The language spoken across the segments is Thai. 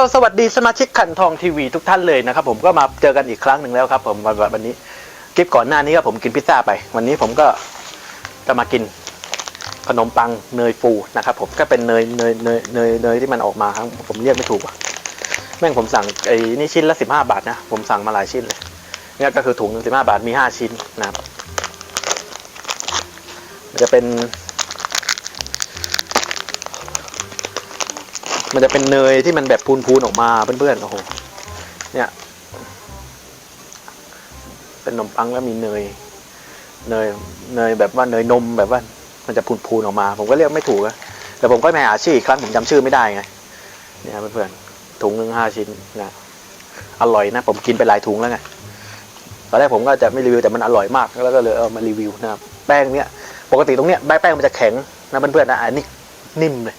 ก็สวัสดีสมาชิกขันทองทีวีทุกท่านเลยนะครับผมก็มาเจอกันอีกครั้งหนึ่งแล้วครับผมวันวันนี้คลิปก่อนหน้านี้ก็ผมกินพิซซ่าไป วันนี้ผมก็จะมากินขนมปังเนยฟูนะครับผมก็เป็นเนยเนยเนยเนยเนยที่มันออกมาครับผมเรียกไม่ถูกว่ะแม่งผมสั่งไอ้นี่ชิ้นละสิบห้าบาทนะผมสั่งมาหลายชิ้นเลยเนี่ยก็คือถุงหนึ่งสิบห้าบาทมีห้าชิ้นนะครับมันจะเป็น มันจะเป็นเนยที่มันแบบพูนๆออกมาเพื่อนๆโอ้โหเนี่ย เป็นขนมปังแล้วมีเนย เนยเนยแบบว่าเนยนมแบบว่า มันจะพูนๆออกมา ผมก็เรียกไม่ถูกอะแต่ผมก็ไปหาชื่ออีกครั้งผมจำชื่อไม่ได้ไงเนี่ยเพื่อนๆถุงหนึ่งห้าชิ้นนะอร่อยนะ ผมกินไปหลายถุงแล้วไงตอนแรกผมก็จะไม่รีวิวแต่มันอร่อยมากแล้วก็เลยเอามารีวิวนะครับแป้งเนี่ยปกติตรงเนี้ยแป้งมันจะแข็งนะเพื่อนๆนะอันนี้นิ่มเลย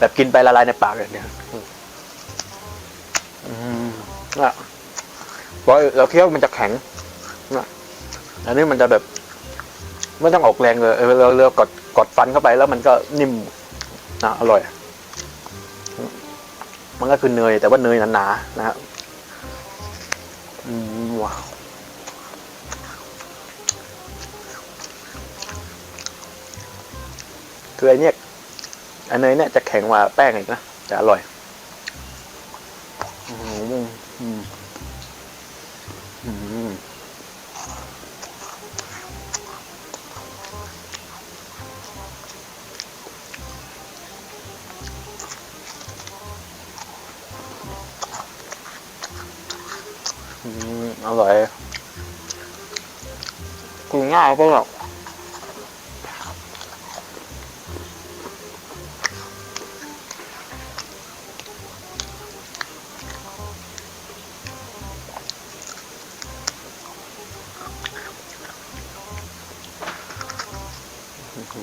แบบกินไปละลายในปากเลยเนี่ยอืมอืมอะเพราะเราเคี้ยวมันจะแข็งนะอันนี้มันจะแบบไม่ต้องออกแรงเลยเออเราเรากดกดฟันเข้าไปแล้วมันก็นิ่มนะอร่อย มันก็คือเนย แต่ว่าเนยหนาๆนะครับอืมว้าวคือไอเนี้ย อันเนยเนี่ยจะแข็งกว่าแป้งอีกนะแต่อร่อยอืมอร่อยกินง่ายก็แบบอืม ถ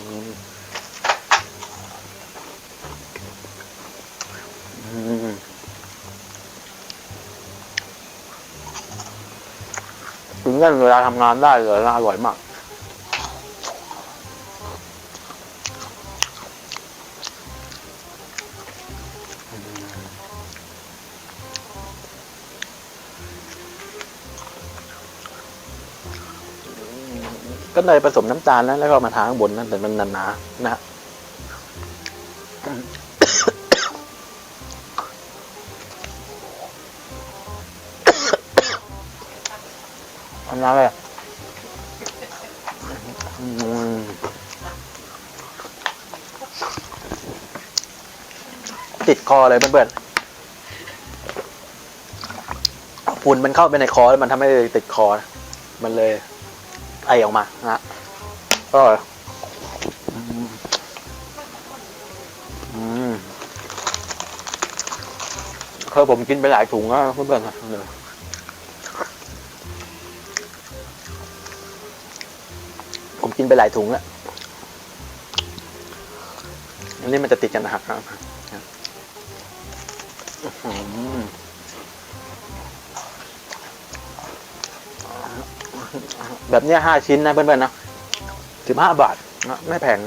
ึงได้เวลาทำงานได้เลยนะอร่อยมาก ก็เลยผสมน้ำตาลนะแล้วก็มาทาข้างบนนั่นแต่มันหนาๆนะฮะอันนั้นเลยอืมติดคอเลยเพื่อนๆฝุ่นมันเข้าไปในคอแล้วมันทำให้ติดคอนะมันเลย ไอออกมานะก็อืมอืมคือผมกินไปหลายถุงแล้วเพื่อนๆนะเออผมกินไปหลายถุงแล้วอันนี้มันจะติดกันนะครับ แบบเนี้ยห้าชิ้นนะเพื่อนๆนะสิบห้าบาทนะไม่แพง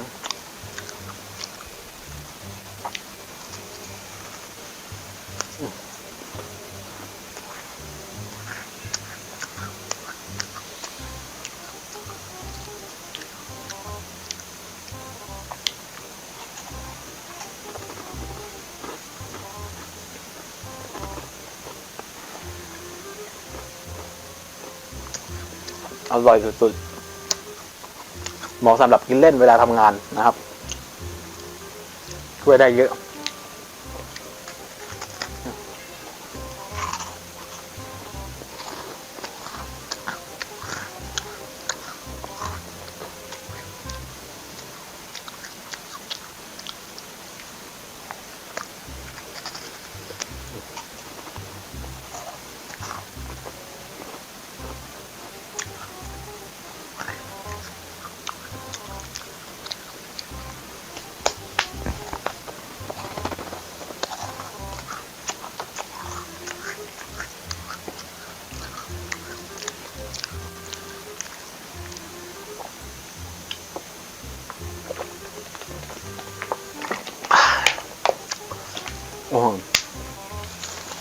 อร่อยสุดๆเหมาะสำหรับกินเล่นเวลาทำงานนะครับช่วยได้เยอะ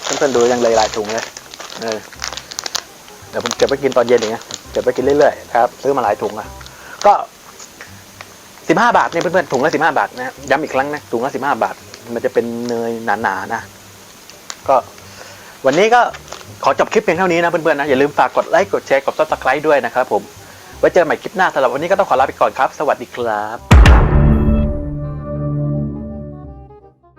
เพื่อนๆดูยังเลยหลายถุงเลยเออเดี๋ยวผมเก็บไว้กินตอนเย็นอย่างเงี้ยเก็บไว้กินเรื่อยๆครับซื้อมาหลายถุงอะ ก็สิบห้าบาทเนี่ยเพื่อนๆถุงละสิบห้าบาทนะย้ำอีกครั้งนะถุงละสิบห้าบาท มันจะเป็นเนยหนาๆนะ ก็ วันนี้ก็ขอจบคลิปเพียงเท่านี้นะเพื่อนๆนะอย่าลืมฝากกดไลค์กดแชร์กดซับสไครต์ด้วยนะครับผมไว้เจอกันใหม่คลิปหน้าสำหรับวันนี้ก็ต้องขอลาไปก่อนครับ สวัสดีครับ